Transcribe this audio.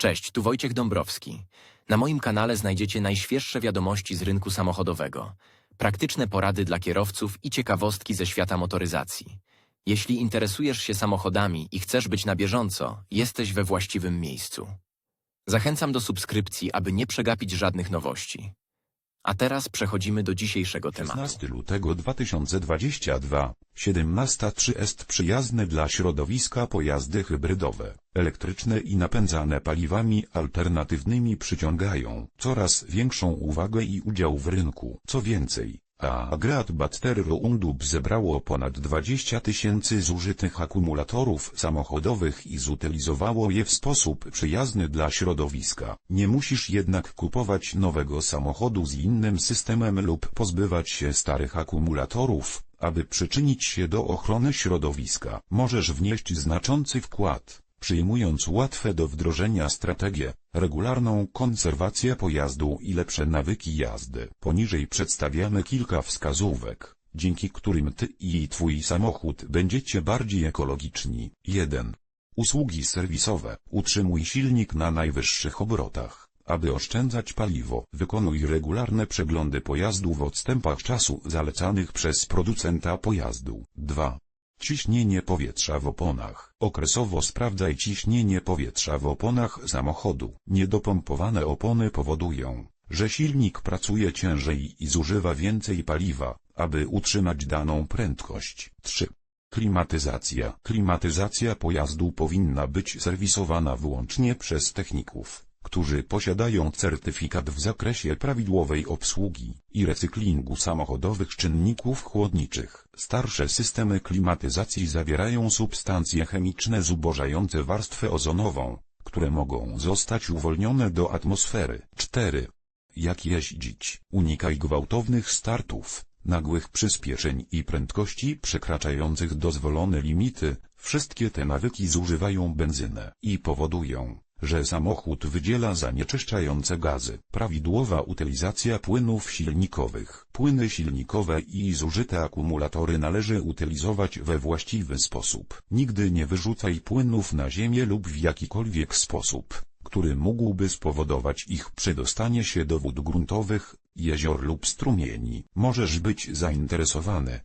Cześć, tu Wojciech Dąbrowski. Na moim kanale znajdziecie najświeższe wiadomości z rynku samochodowego, praktyczne porady dla kierowców i ciekawostki ze świata motoryzacji. Jeśli interesujesz się samochodami i chcesz być na bieżąco, jesteś we właściwym miejscu. Zachęcam do subskrypcji, aby nie przegapić żadnych nowości. A teraz przechodzimy do dzisiejszego tematu. 16 lutego 2022, 17.3 est przyjazne dla środowiska pojazdy hybrydowe, elektryczne i napędzane paliwami alternatywnymi przyciągają coraz większą uwagę i udział w rynku. Co więcej, Agrat Battery Undub zebrało ponad 20 tysięcy zużytych akumulatorów samochodowych i zutylizowało je w sposób przyjazny dla środowiska. Nie musisz jednak kupować nowego samochodu z innym systemem lub pozbywać się starych akumulatorów, aby przyczynić się do ochrony środowiska. Możesz wnieść znaczący wkład przyjmując łatwe do wdrożenia strategię, regularną konserwację pojazdu i lepsze nawyki jazdy. Poniżej przedstawiamy kilka wskazówek, dzięki którym ty i twój samochód będziecie bardziej ekologiczni. 1. Usługi serwisowe. Utrzymuj silnik na najwyższych obrotach. Aby oszczędzać paliwo, wykonuj regularne przeglądy pojazdu w odstępach czasu zalecanych przez producenta pojazdu. 2. Ciśnienie powietrza w oponach. Okresowo sprawdzaj ciśnienie powietrza w oponach samochodu. Niedopompowane opony powodują, że silnik pracuje ciężej i zużywa więcej paliwa, aby utrzymać daną prędkość. 3. Klimatyzacja. Klimatyzacja pojazdu powinna być serwisowana wyłącznie przez techników, którzy posiadają certyfikat w zakresie prawidłowej obsługi i recyklingu samochodowych czynników chłodniczych. Starsze systemy klimatyzacji zawierają substancje chemiczne zubożające warstwę ozonową, które mogą zostać uwolnione do atmosfery. 4. Jak jeździć? Unikaj gwałtownych startów, nagłych przyspieszeń i prędkości przekraczających dozwolone limity. Wszystkie te nawyki zużywają benzynę i powodują, że samochód wydziela zanieczyszczające gazy. Prawidłowa utylizacja płynów silnikowych. Płyny silnikowe i zużyte akumulatory należy utylizować we właściwy sposób. Nigdy nie wyrzucaj płynów na ziemię lub w jakikolwiek sposób, który mógłby spowodować ich przedostanie się do wód gruntowych, jezior lub strumieni. Możesz być zainteresowany